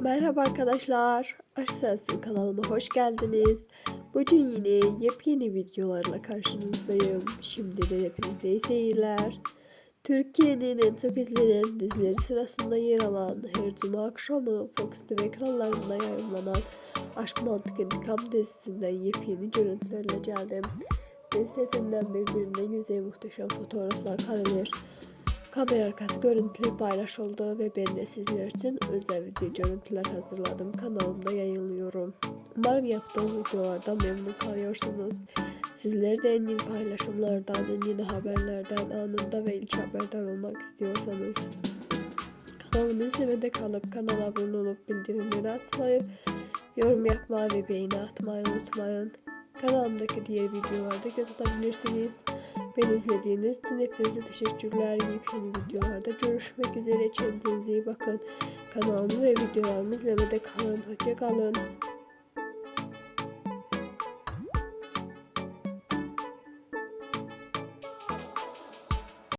Merhaba arkadaşlar. Aşk Sensin kanalıma hoş geldiniz. Bugün yine yepyeni videolarla karşınızdayım. Şimdiden hepinize iyi seyirler. Türkiye'nin en çok izlenen dizileri sırasında yer alan her cuma akşamı Fox TV ekranlarında yayınlanan Aşk Mantık İntikam dizisinden yepyeni görüntülerle geldim. Dizi setinden birbirinden güzel muhteşem fotoğraflar kareler, Kamera arkası görüntüleri paylaşıldı ve ben de sizler için özel video görüntüler hazırladım. Kanalımda yayınlıyorum. Umarım yaptığım videolardan memnun kalıyorsunuz. Sizler de en yeni paylaşımlardan, en yeni haberlerden anında ve ilk haberdar olmak istiyorsanız kanalımı izlemede kalıp kanala abone olup bildirimleri atmayı, yorum yapmayı ve beğeni atmayı unutmayın. Kanalımdaki diğer videolarda göz atabilirsiniz. Beni izlediğiniz için hepinize teşekkürler. Yepyeni videolarda görüşmek üzere. Kendinize iyi bakın. Kanalımı ve videolarımı izlemede kalın. Hoşça kalın.